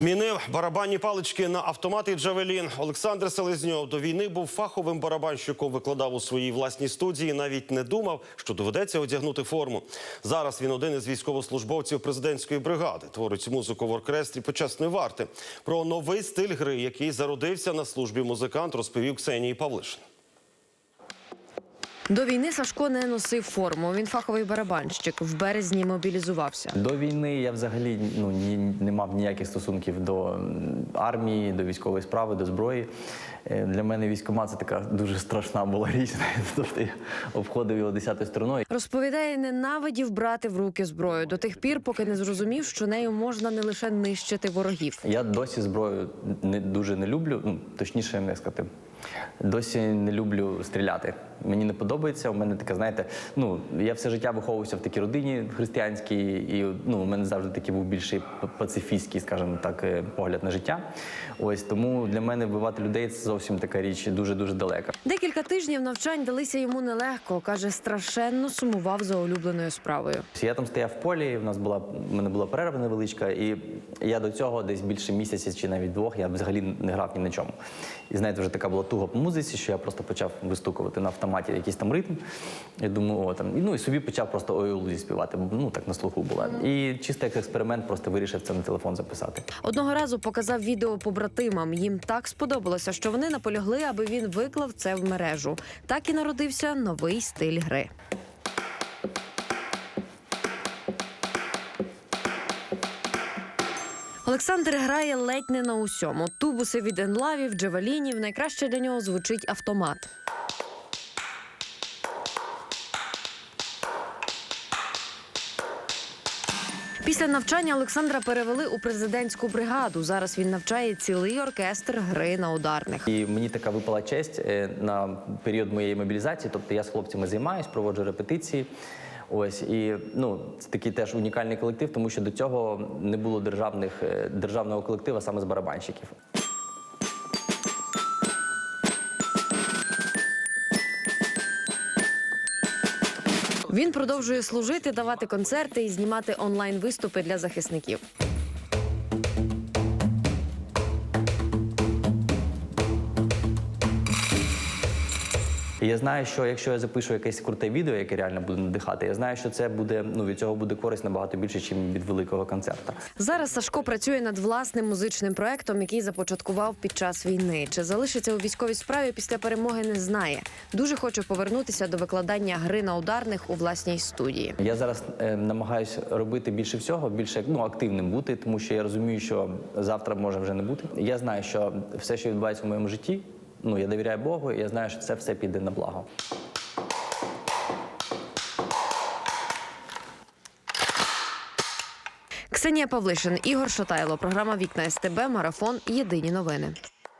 Мінив барабанні палички на автомати Джавелін. Олександр Селезньов до війни був фаховим барабанщиком, викладав у своїй власній студії. Навіть не думав, що доведеться одягнути форму. Зараз він один із військовослужбовців президентської бригади. Творить музику в оркестрі почесної варти. Про новий стиль гри, який зародився на службі музикант, розповів Ксенії Павлишин. До війни Сашко не носив форму. Він фаховий барабанщик. В березні мобілізувався. До війни я взагалі ну ні, не мав ніяких стосунків до армії, до військової справи, до зброї. Е, Для мене військкомат – це така дуже страшна була річ. Тобто я обходив його десятою стороною. Розповідає, ненавидів брати в руки зброю до тих пір, поки не зрозумів, що нею можна не лише нищити ворогів. Я досі зброю не дуже не люблю. Ну точніше, як сказати, досі не люблю стріляти. Мені не подобається. У мене така, знаєте, ну я все життя виховувався в такій родині християнській, і ну у мене завжди такий був більший пацифістський, скажімо так, е, погляд на життя. Ось тому для мене вбивати людей це зовсім така річ дуже дуже далека. Декілька тижнів навчань далися йому нелегко. каже, страшенно сумував за улюбленою справою. Я там стояв в полі, в нас була в мене була перерва невеличка, і я до цього десь більше місяця чи навіть двох я взагалі не грав ні на чому. І знаєте, вже така була туга по музиці, що я просто почав вистукувати на автоматі якийсь там ритм. Я думаю, о там і ну і собі почав просто ой лузі співати, бо ну так на слуху була. І чисто як експеримент, просто вирішив це на телефон записати. Одного разу показав відео побратимам. Їм так сподобалося, що вони наполягли, аби він виклав це в мережу. Так і народився новий стиль гри. Олександр грає ледь не на усьому. Тубуси від енлавів, джавелінів. Найкраще для нього звучить автомат. Після навчання Олександра перевели у президентську бригаду. Зараз він навчає цілий оркестр гри на ударних. І мені така випала честь е, на період моєї мобілізації. Тобто я з хлопцями займаюсь, проводжу репетиції. Ось і ну це такий теж унікальний колектив, тому що до цього не було державних е, державного колектива саме з барабанщиків. Він продовжує служити, давати концерти і знімати онлайн виступи для захисників. І я знаю, що якщо я запишу якесь круте відео, яке реально буде надихати, я знаю, що це буде ну від цього буде користь набагато більше, ніж від великого концерту. Зараз Сашко працює над власним музичним проектом, який започаткував під час війни. Чи залишиться у військовій справі після перемоги, не знає. Дуже хоче повернутися до викладання гри на ударних у власній студії. Я зараз е, намагаюся робити більше всього, більше ну активним бути, тому що я розумію, що завтра може вже не бути. Я знаю, що все, що відбувається в моєму житті, ну я довіряю Богу, і я знаю, що це все піде на благо. Ксенія Павлишин, Ігор Шатайло. Програма Вікна СТБ. Марафон. Єдині новини.